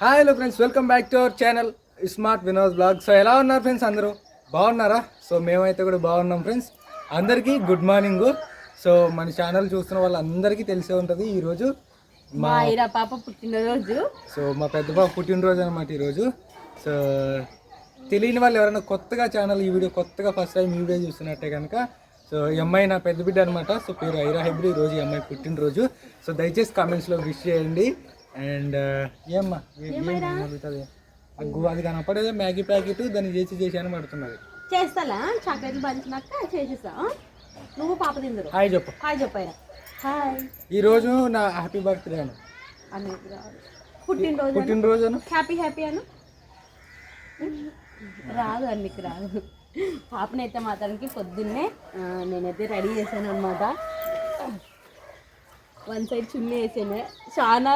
Hi hello friends welcome back to our channel smart Vinod blog so ఎలా ఉన్నారు friends అందరూ? బాగున్నారా? So మేమైతే కూడా బాగున్నాం ఫ్రెండ్స్ అందరికీ గుడ్ మార్నింగ్ సో మన ఛానల్ చూస్తున్న వాళ్ళందరికీ తెలిసే ఉంటుంది ఈరోజు మా పాప పుట్టినరోజు. సో మా పెద్ద బాబు పుట్టినరోజు అనమాట ఈరోజు. సో తెలియని వాళ్ళు ఎవరైనా కొత్తగా ఛానల్ ఈ వీడియో కొత్తగా ఫస్ట్ టైం ఈ వీడియో చూస్తున్నట్టే కనుక. సో ఈ అమ్మాయి నా పెద్ద బిడ్డ అనమాట సో పేరు ఐరా హెబ్రి. ఈరోజు ఈ అమ్మాయి పుట్టినరోజు. సో దయచేసి కామెంట్స్లో విష్ చేయండి. అండ్ ఏమ్మా? ఏ- ఏం అడుగుతుంది అగ్గు అది కనపడేది మ్యాగీ ప్యాకెట్ దాన్ని చేసి చేసి అని పడుతున్నది. చేస్తాలా? చాక్లెట్లు పంచినాక చేసేసా నువ్వు పాప తిందరు. హాయ్ చెప్పు. హాయ్ చెప్పాయిరా హాయ్. ఈరోజు నా హ్యాపీ బర్త్డే అను. పుట్టినరోజు. పుట్టినరోజు అను? హ్యాపీ హ్యాపీ అను. రాదు అన్నికి రాదు. పాపనైతే మాత్రానికి పొద్దున్నే నేనైతే రెడీ చేశాను అనమాట వన్ సైడ్ చున్నీ వేసాను. చాలా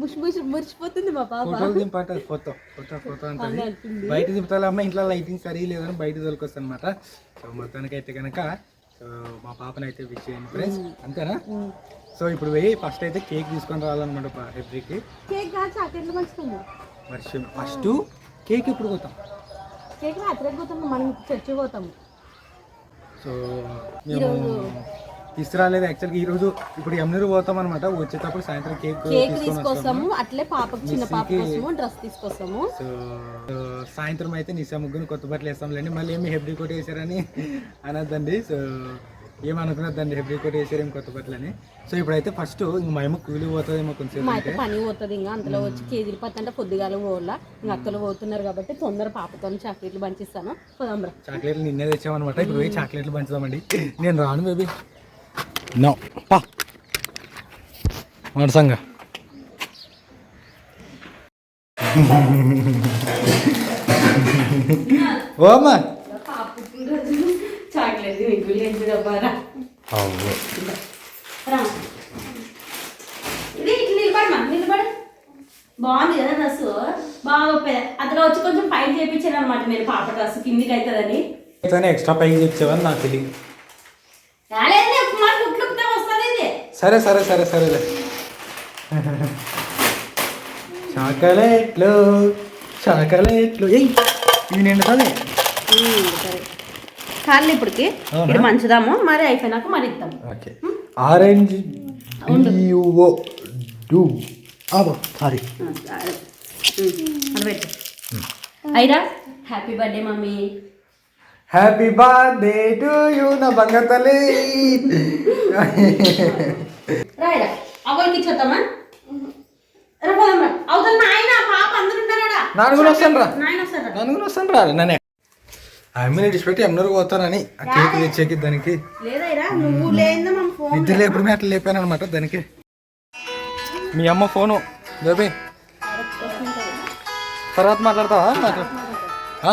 ముష్ ముష్ మురిచిపోతుంది మా పాప. ఫోటోలు దింపంటది ఫోటో ఫోటో ఫోటో అంటుంది. బయట దింపుతాలి అమ్మ ఇంట్లో లైటింగ్ సరిగా లేదని బయట తోలుకొస్తాను అనమాట సో మొత్తానికి అయితే కనుక సో మా పాపని అయితే విష్ చేయండి ఫ్రెండ్స్ అంతేనా. సో ఇప్పుడు పోయి ఫస్ట్ అయితే కేక్ తీసుకొని రావాలన్నమాట ఎవ్రీకి. కేక్ కాదు పంచుతాము వర్షం ఫస్ట్ కేక్ ఇప్పుడు పోతాం? కేక్ రాత్రి పోతాము మనం చర్చి పోతాము సో మేము తీసుకురాలేదు. యాక్చువల్గా ఈ రోజు ఇప్పుడు ఎమ్నూరు పోతాం అనమాట వచ్చేటప్పుడు సాయంత్రం కేక్ తీసుకొస్తాము. అట్లే పాపకు చిన్న పాప కోసము డ్రెస్ తీసుకొస్తాము. సో సాయంత్రం అయితే నిశా ముగ్గురు కొత్త బట్టలు వేస్తాంలేండి. మళ్ళీ ఏమి హెబ్రీ కోట్ వేసారని అనొద్దండి. సో ఏమనుకున్నదండి హెబ్రీ కోట్ వేసారు ఏం కొత్త బట్టలు అని సో ఇప్పుడైతే ఫస్ట్ ఇంక మేము కూలి పోతుందేమో కొంచెం మా అయితే పని పోతుంది. ఇంకా అందులో వచ్చి కేజీలు పత్తి అంటే పొద్దుగాల పోవాలా. ఇంకా అక్కలు పోతున్నారు కాబట్టి తొందర పాపతో చాక్లెట్లు పంచిస్తాను. చాక్లెట్లు నిన్నే తెచ్చామన్నమాట. ఇప్పుడు పోయి చాక్లెట్లు పంచుదామండి. నేను రాను బేబీ. నో. పా. మనసంగా ఓ అమ్మా. చాక్లెట్ అవ్వు ఇది ఇట్లా నిలబడమా? నిలబడు. బాగుంది కదా డ్రెస్ బాగా అందులో వచ్చి కొంచెం పైన చేయించాను అనమాట నేను పాప డ్రెస్ కిందికి అవుతుందని ఎక్స్ట్రా పైకి తెచ్చావని నాకు తెలియదు రాలేదు మన కుట్లుకుతా వస్తుంది ఇది సరే సరే సరే సరేలే చాకలెట్లు చాకలెట్లు. ఇవి నిండుతుంది సరే. చాలు ఇప్పటికి? ఇది మంచుదాము మరి అయిపోయినాక మరి ఇద్దాం. ఓకే. ఆరెంజ్ డిఓ డు. అబ్బో sorry. అయిరా happy birthday mummy. Happy birthday to you నా బంగారు తల్లి. రాయిరా? అవ్వకి ఇచ్చేద్దామా? రా పోదాం రా. అవతల నాయన పాప అందరు ఉంటారా నాన్న కూడా వస్తాను రా నాయన వస్తారా నన్ను. కూడా వస్తాను రా నన్నే ఆమె విడిచిపెట్టి ఎమ్మరు పోతానని ఆ కేక్ తెచ్చేకి దానికి. లేదైరా నువ్వు లేదా మా ఫోన్ నిద్ర లేపుడు అట్లా లేపాను అనమాట దానికి. మీ అమ్మ ఫోను. బేబీ తర్వాత మాట్లాడతావా? మాట్లాడు. ఆ?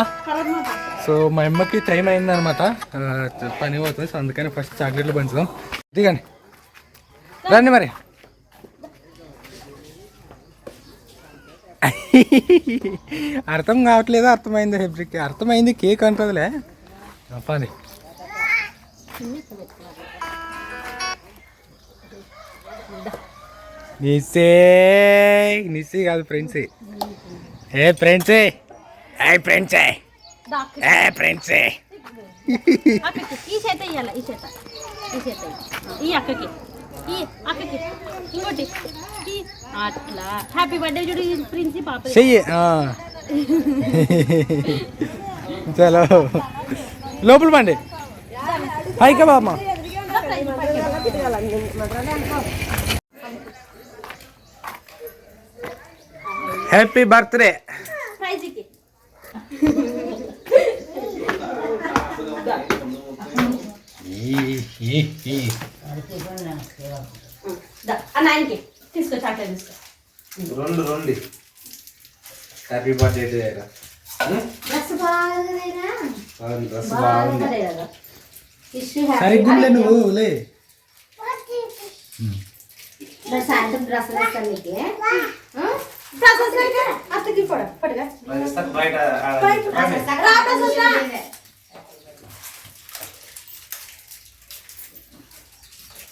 సో మా అమ్మకి టైం అయిందనమాట పని పోతుంది. సో అందుకని ఫస్ట్ చాక్లెట్లు పంచుదాం. దిగండి. రండి మరి. అర్థం కావట్లేదు? అర్థమైంది హెబ్రిక్? అర్థమైంది కేక్ అంటదిలే. పని నిస్సే నిసే కాదు ఫ్రెండ్సే. ఏ ఫ్రెండ్సే ఏ? ఫ్రెండ్సే ఏ? ఫ్రెండ్సే ఈ చేత ఇయ్యాల ఈ చేత. ఈ చేత ఈ అక్కకి. ఈ అక్కకి ఇంకోటి. ఈ అట్లా. హ్యాపీ బర్త్డే చూడు ఈ ప్రిన్సి పాప చెయ్యి ఆ. చలో. లోపల పండి. పైకా బామ్మ. హ్యాపీ బర్త్డే ప్రైజ్కి నాయనకి తీసుకో చాక్లెట్ తీసుకో రెండు రెండు. హ్యాపీ బర్త్డే డ్రెస్ బాగుందిరా డ్రెస్ బాగుంది. కదా ఇష్యూ సరిగ్గా నువ్వు లే. సాయంత్రం డ్రెస్ వేస్తాను నీకు. డ్రెస్ వస్తాక అత్తకి పడ పడగా బయట రా డ్రెస్ వస్తా యాడి వెళ్ళి బల్లేరు కదా ఇంకొద్దు చెప్పు తీసి ఇచ్చేదేమి ఇలాగే వేస్తుందా పట్టుగా అక్కకి ప్రశంస అక్కకి ఏ,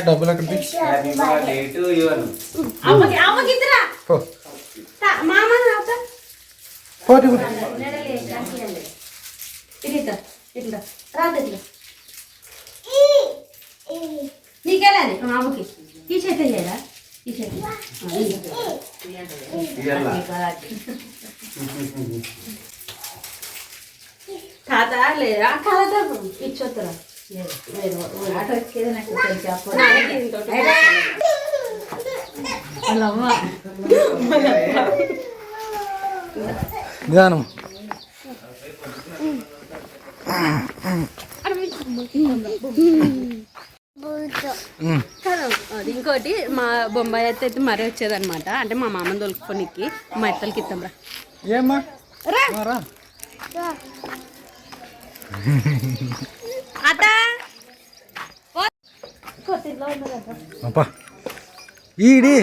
డబ్బులు అక్కడ తీ. అమ్మకి అమ్మకి ఇద్దరా? పో. మామ అవుతా పోటీ ఇట్లా రాదు ఇట్లా నీకెళ్ళాలి మామకి ఈ చేత చేయరా ఈ చేత తాత లేదా? తాత ఇచ్చొత్తరా నిదానం. ఇంకోటి మా బొంబాయి అయితే అయితే మరీ వచ్చేదన్నమాట. అంటే మా మామని దొలుకుకోనికి మా ఎత్తలకి ఇస్తాం రా ఏమ్మా? రా. ఈడి.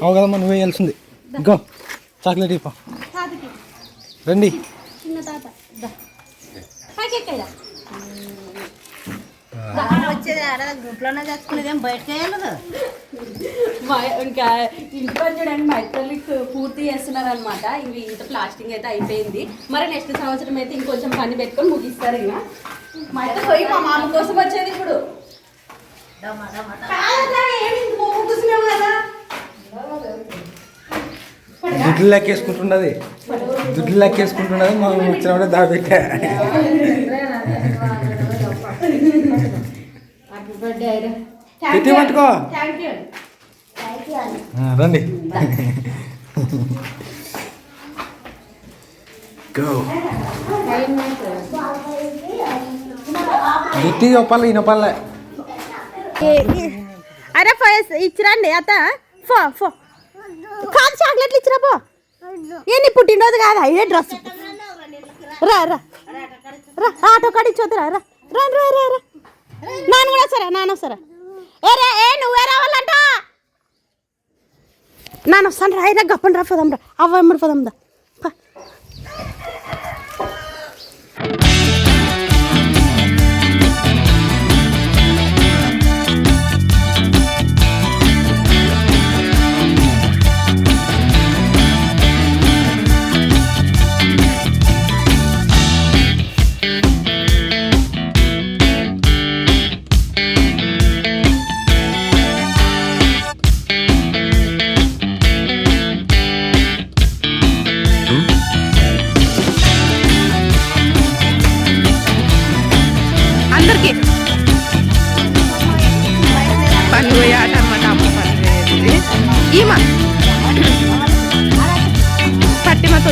అవు కదమ్మా నువ్వే వేయాల్సింది ఇంకో చాక్లెట్ ఇప్ప. రండి. వచ్చేది గ్రూప్లోనే తెచ్చుకునేది ఏం బయటకు వేయాలి మా ఇంకా ఇంటి పని చూడండి మా ఇద్దరికి పూర్తి చేస్తున్నారు అనమాట ఇవి ఇంత ప్లాస్టింగ్ అయితే అయిపోయింది. మరి నెక్స్ట్ సంవత్సరం అయితే ఇంకొంచెం పని పెట్టుకొని ముగిస్తారు ఇక. మా ఇద్దరు పోయి మా మామ కోసం వచ్చేది ఇప్పుడు. దుడ్లు లెక్కేసుకుంటున్నది. దుడ్లు లెక్కేసుకుంటున్నది మా వచ్చినప్పుడే దాబెట్టా హ్యాపీ బర్త్డే ఐరా పెట్టి పట్టుకో. రండి. గట్టి చెప్పాలి ఈయనపల్లె అరే ఫైస్ ఇచ్చిరండి అత్త. ఫో ఫో. కాదు చాక్లెట్లు ఇచ్చిరా పో. ఏ నీ పుట్టినరోజు కాదా? ఇదే డ్రెస్? రా రా. రా ఆటో కాడ ఇచ్చొద్దురా రా. రా రా రా రా. నాన్న కూడా సరే నాన్న వస్తారా? ఏ రే ఏ నువ్వే రావాలంట? నాన్న వస్తాను రా రా గప్పని రా పోదాం రా అవ్వ ఎమ్మడి పోదాం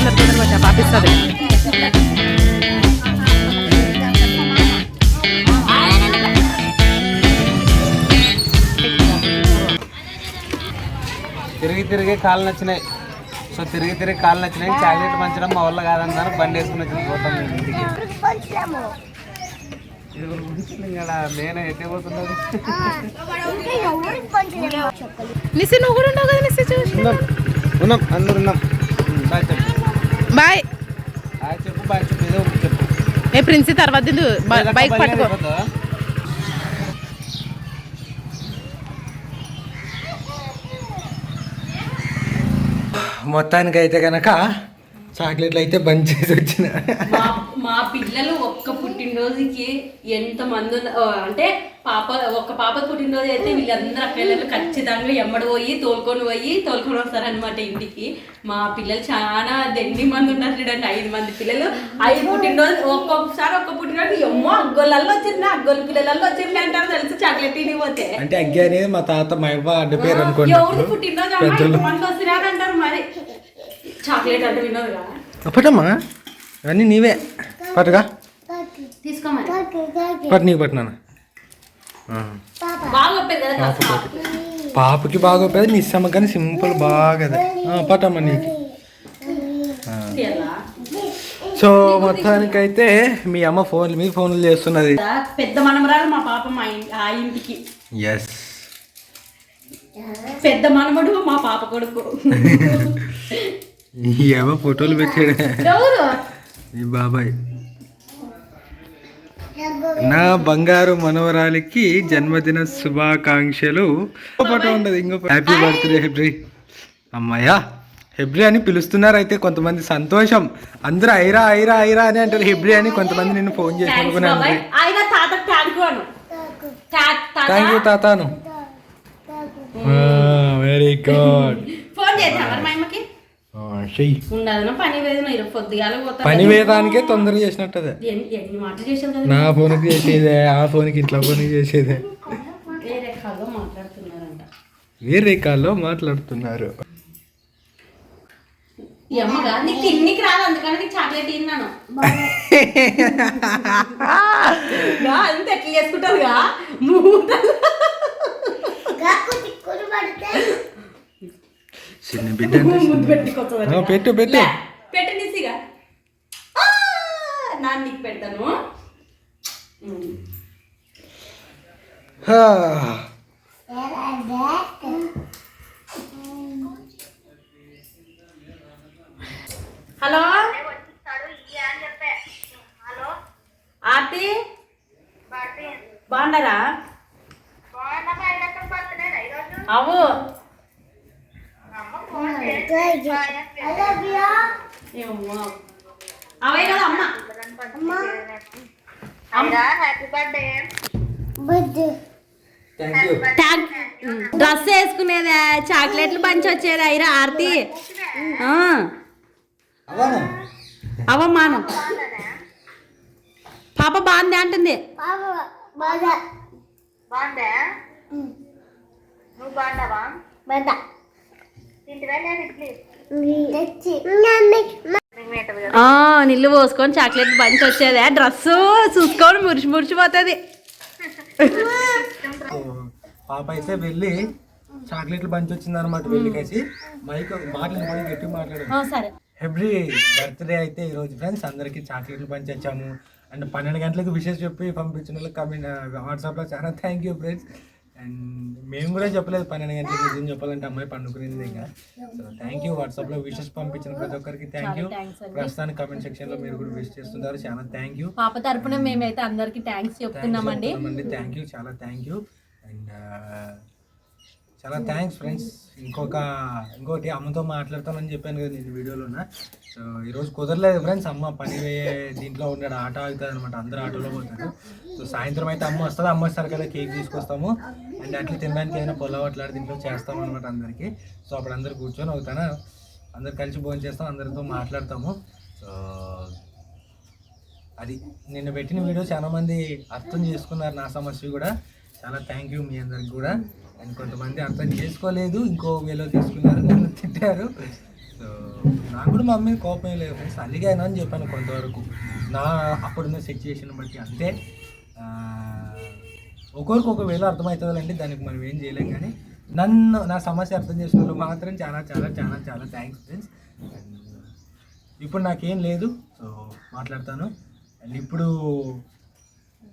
తొందర వచ్చా పాపిస్తుంది తిరిగి తిరిగి కాళ్ళు నచ్చినాయి. సో తిరిగి తిరిగి కాళ్ళు నచ్చినాయి. చాక్లెట్ పంచడం మా వల్ల కాదన్నారు. బండి వేసుకుని వచ్చి పోతాం నిసి నువ్వు కూడా ఉన్నావు కదా నిసి చూసి ఉన్నాం. ఉన్నాం. అందరు ఉన్నాం. బాయ్. ఏ ప్రిన్సి తర్వాత బైక్ పట్టుకో? మొత్తానికి అయితే కనుక చాక్లెట్లు అయితే బంద్ చేసి వచ్చిన. మా పిల్లలు ఒక్క పుట్టినరోజుకి ఎంత మంది ఉన్న- ఆ, అంటే పాప ఒక్క పాప పుట్టినరోజు అయితే వీళ్ళందరూ పిల్లలు ఖచ్చితంగా ఎమ్మడి పోయి తోలుకొని పోయి తోలుకొని వస్తారనమాట ఇంటికి. మా పిల్లలు చాలా దెండి మంది ఉన్నారు చూడండి ఐదు మంది పిల్లలు. ఐదు పుట్టినరోజు ఒక్కొక్కసారి ఒక్క పుట్టినరోజు ఎమ్మో అగ్గోళ్ళల్లో వచ్చింది అగ్గోళ్ళ పిల్లలలో వచ్చింది అంటారు తెలుసు చాక్లెట్ తిని పోతే అంటే అగ్గి అనేది మా తాత మా ఇవ్వ అడ్డ పేరు అనుకోండి ఎవరు పుట్టినరోజు ఇంతమంది వస్తున్నారు అంటారు మరి. చాక్లెట్ అంటే వినోదు కదా పట్టమ్మా. అన్నీ నీవే. పట్టుగా. తీసుకోమని పట్టు నీకు పాప పాపకి బాగా పోయేది నీ ఇస్తాము కానీ సింపుల్ బాగా అదే. ఆ, పట్టమ్మా నీకు? సో మొత్తానికైతే మీ అమ్మ ఫోన్లు మీ ఫోన్లు చేస్తున్నది. పెద్ద మనమరాలు మా పాప మా ఆ ఇంటికి. ఎస్ పెద్ద మనమడు మా పాప కొడుకు. ఏమో ఫోటోలు పెట్టాడు. బాబాయ్. నా బంగారు మనవరాలికి జన్మదిన శుభాకాంక్షలు. ఫోటో ఉండదు ఇంకో హ్యాపీ బర్త్డే హెబ్రి అమ్మాయ్యా హెబ్రి అని పిలుస్తున్నారు అయితే కొంతమంది సంతోషం. అందరూ ఐరా ఐరా ఐరా అని అంటారు హెబ్రి అని కొంతమంది నిన్ను ఫోన్ చేసి అనుకున్నాను థ్యాంక్ యూ తాతాను. వెరీ గుడ్ ఫోన్ చేద్దాం ఉండదు పని వేదన ఈరోజు పొద్దుగాల పోతా. పని వేయడానికే తొందరగా చేసినట్టు నా ఫోన్కి చేసేదే ఆ ఫోన్కి ఇంట్లో ఫోన్కి చేసేదే. వేరే కాల్లో మాట్లాడుతున్నారు? తిన్నికి రాదు అందుకని నీకు చాక్లెట్ తిన్నాను అంత ఎట్లా చేసుకుంటారుగా చిన్న బిడ్డ అంటే పెట్టు పెట్టు. పెట్టు నిసిగా నాన్న నీకు పెడతాను. హలో? ఆర్తి? బాగున్నారా? అవు అవే కదా అమ్మ డ్రెస్ వేసుకునేదా చాక్లెట్లు పంచి వచ్చేదా అయిరా ఆర్తి అవమానం పాప బాగుంది అంటుంది ఆ, నీళ్ళు పోసుకొని చాక్లెట్ బంచి వచ్చేది. డ్రెస్ చూసుకొని మురిసి మురిసిపోతుంది పాప అయితే వెళ్ళి చాక్లెట్లు బంచి వచ్చింది అనమాట వెళ్ళి కలిసి మైక్ మాటలు కూడా గట్టి మాట్లాడారు సరే. ఎవ్రీ బర్త్డే అయితే ఈరోజు ఫ్రెండ్స్ అందరికి చాక్లెట్లు పంచి వచ్చాము. అండ్ పన్నెండు గంటలకు విషెస్ చెప్పి పంపించిన వాళ్ళకి కమెంట్ వాట్సాప్లో చాలా థ్యాంక్ యూ ఫ్రెండ్స్ అండ్ మేము కూడా చెప్పలేదు పన్నెండు గంటలకు నిజం చెప్పాలంటే అమ్మాయి పండుకునేది ఇంకా. సో థ్యాంక్ యూ వాట్సాప్లో విషెస్ పంపించిన ప్రతి ఒక్కరికి థ్యాంక్ యూ ప్రస్తుతానికి కమెంట్ సెక్షన్లో మీరు కూడా విష్ చేస్తున్నారు. చాలా థ్యాంక్ యూ పాప తరపున మేమైతే అందరికి థ్యాంక్స్ చెప్తున్నామండి. థ్యాంక్ యూ చాలా థ్యాంక్ యూ అండ్ చాలా థ్యాంక్స్ ఫ్రెండ్స్ ఇంకొక ఇంకోటి అమ్మతో మాట్లాడతానని చెప్పాను కదా నేను వీడియోలోన. సో ఈరోజు కుదరలేదు ఫ్రెండ్స్ అమ్మ పని వేయే దీంట్లో ఉన్నాడు. ఆట ఆగుతుంది అనమాట అందరూ ఆటోలో పోతారు. సో సాయంత్రం అయితే అమ్మ వస్తుంది. అమ్మ వస్తారు కదా కేక్ తీసుకొస్తాము. అండ్ అట్లా తినడానికి ఏదైనా పొలవ అట్లా దీంట్లో చేస్తాం అనమాట అందరికీ. సో అప్పుడు అందరు కూర్చొని అవుతానా? అందరు కలిసి భోజనం చేస్తాం. అందరితో మాట్లాడతాము. సో అది నిన్న పెట్టిన వీడియో చాలామంది అర్థం చేసుకున్నారు నా సమస్య కూడా. చాలా థ్యాంక్ యూ మీ అందరికి కూడా. అండ్ కొంతమంది అర్థం చేసుకోలేదు ఇంకో వేలో తీసుకున్నారు నన్ను తిట్టారు. సో నాకు కూడా మా మీద కోపం లేదు ఫ్రెండ్స్ అలిగాను అని చెప్పాను కొంతవరకు. నా అప్పుడున్న సిచ్యువేషన్ బట్టి అంతే. ఒకరికి ఒకవేళ అర్థమవుతుందండి దానికి మనం ఏం చేయలేం కానీ నన్ను నా సమస్య అర్థం చేసుకున్నారు మాత్రం చాలా చాలా చాలా చాలా థ్యాంక్స్ ఫ్రెండ్స్ ఇప్పుడు నాకేం లేదు సో మాట్లాడతాను. అండ్ ఇప్పుడు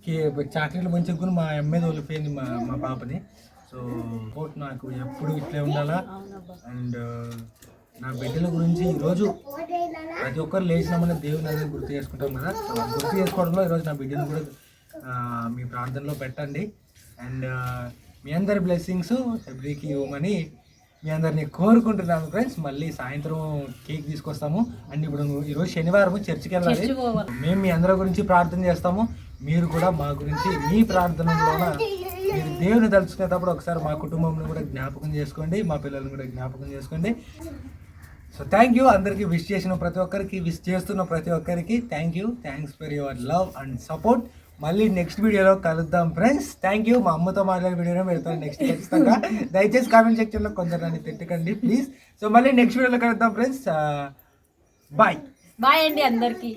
కే చాక్లెట్లు మంచిగా మా అమ్మాయి తోలిపోయింది మా మా పాపని. సో కోట్ నాకు ఎప్పుడు ఇట్లే ఉండాలా? అండ్ నా బిడ్డల గురించి ఈరోజు ప్రతి ఒక్కరు లేచినామని దేవుని అనేది గుర్తు చేసుకుంటాం కదా. గుర్తు చేసుకోవడంలో ఈరోజు నా బిడ్డను కూడా మీ ప్రార్థనలో పెట్టండి. అండ్ మీ అందరి బ్లెస్సింగ్స్ ఎవ్రీకి ఇవ్వమని మీ అందరిని కోరుకుంటున్నాను ఫ్రెండ్స్. మళ్ళీ సాయంత్రం కేక్ తీసుకొస్తాము. అండ్ ఇప్పుడు ఈరోజు శనివారం చర్చికి వెళ్ళాలి. మేము మీ అందరి గురించి ప్రార్థన చేస్తాము. మీరు కూడా మా గురించి మీ ప్రార్థనలోన మీరు దేవుని తలుచుకునేటప్పుడు ఒకసారి మా కుటుంబంలో కూడా జ్ఞాపకం చేసుకోండి మా పిల్లల్ని కూడా జ్ఞాపకం చేసుకోండి. సో థ్యాంక్ యూ అందరికీ విష్ చేసిన ప్రతి ఒక్కరికి విష్ చేస్తున్న ప్రతి ఒక్కరికి thank you thanks for your love and support మళ్ళీ నెక్స్ట్ వీడియోలో కలుద్దాం ఫ్రెండ్స్ థ్యాంక్ యూ మా అమ్మతో మాట్లాడే వీడియోనే పెడతాను నెక్స్ట్ ఖచ్చితంగా. దయచేసి కామెంట్ సెక్షన్లో కొంచెం నన్ను తిట్టకండి ప్లీజ్ సో మళ్ళీ నెక్స్ట్ వీడియోలో కలుద్దాం ఫ్రెండ్స్ బాయ్ బాయ్ అండి అందరికీ.